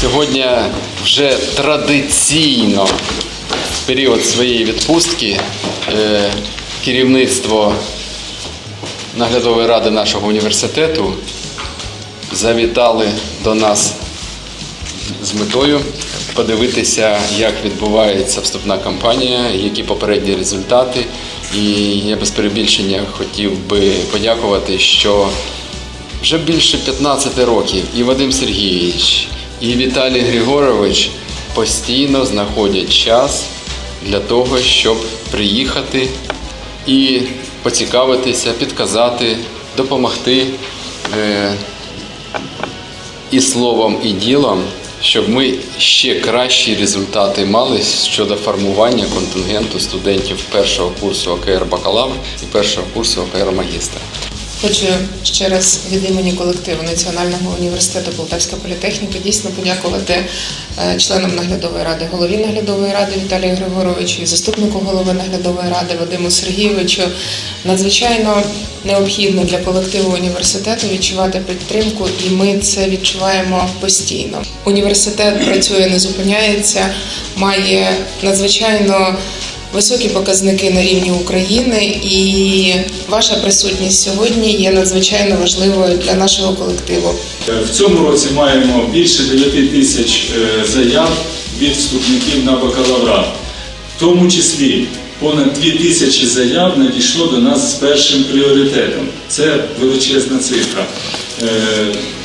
Сьогодні вже традиційно в період своєї відпустки е, керівництво наглядової ради нашого університету завітали до нас з метою подивитися, як відбувається вступна кампанія, які попередні результати. І я без перебільшення хотів би подякувати, що вже більше 15 років і Вадим Сергійович, і Віталій Григорович постійно знаходять час для того, щоб приїхати і поцікавитися, підказати, допомогти е, і словом, і ділом, щоб ми ще кращі результати мали щодо формування контингенту студентів першого курсу ОКР бакалавр і першого курсу ОКР магістра. Хочу ще раз від імені колективу Національного університету Полтавська політехніка дійсно подякувати е, членам наглядової ради, голові наглядової ради Віталію Григоровичу і заступнику голови наглядової ради Вадиму Сергійовичу. Надзвичайно необхідно для колективу університету відчувати підтримку, і ми це відчуваємо постійно. Університет працює, не зупиняється, має надзвичайно високі показники на рівні України, і ваша присутність сьогодні є надзвичайно важливою для нашого колективу. В цьому році маємо більше 9 тисяч е, заяв від вступників на бакалаврат. В тому числі понад 2 тисячі заяв надійшло до нас з першим пріоритетом. Це величезна цифра. Е,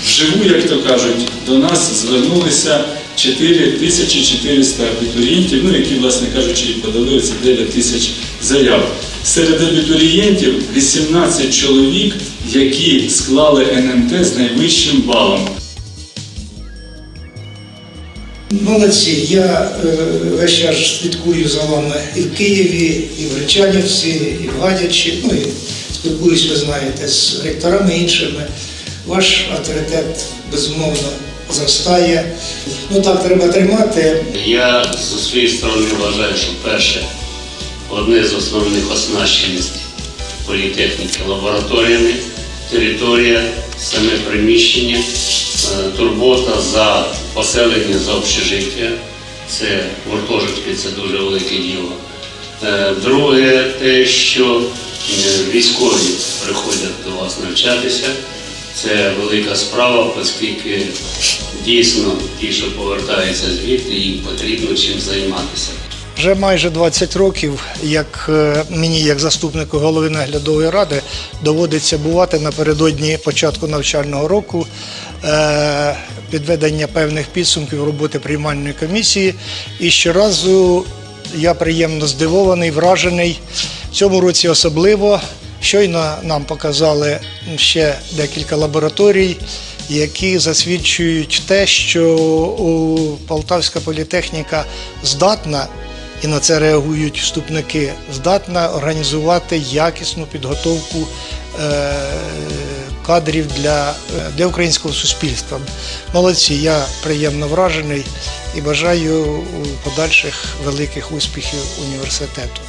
Вживу, як то кажуть, до нас звернулися 4400 абітурієнтів, ну, які, власне кажучи, подали ці 9 тисяч заяв. Серед абітурієнтів 18 чоловік, які склали НМТ з найвищим балом. Молодці, я е, весь час слідкую за вами і в Києві, і в Речанівці, і в Гадячі. Ну і спілкуюсь, ви знаєте, з ректорами іншими. Ваш авторитет безумовно зростає. Ну так треба тримати. Я зі своєї сторони вважаю, що перше, одне з основних оснащеностей політехніки лабораторіями, територія, саме приміщення, е, турбота за поселення, за общежиття. Це гуртожитки, це дуже велике діло. Е, Друге, те, що е, військові приходять до вас навчатися. Це велика справа, оскільки дійсно ті, що повертаються звідти, їм потрібно чим займатися. Вже майже 20 років, як е, мені, як заступнику голови наглядової ради, доводиться бувати напередодні початку навчального року е, підведення певних підсумків роботи приймальної комісії. І щоразу я приємно здивований, вражений. В цьому році особливо. Щойно нам показали ще декілька лабораторій, які засвідчують те, що Полтавська політехніка здатна і на це реагують вступники, здатна організувати якісну підготовку е, кадрів для, для українського суспільства. Молодці, я приємно вражений і бажаю подальших великих успіхів університету.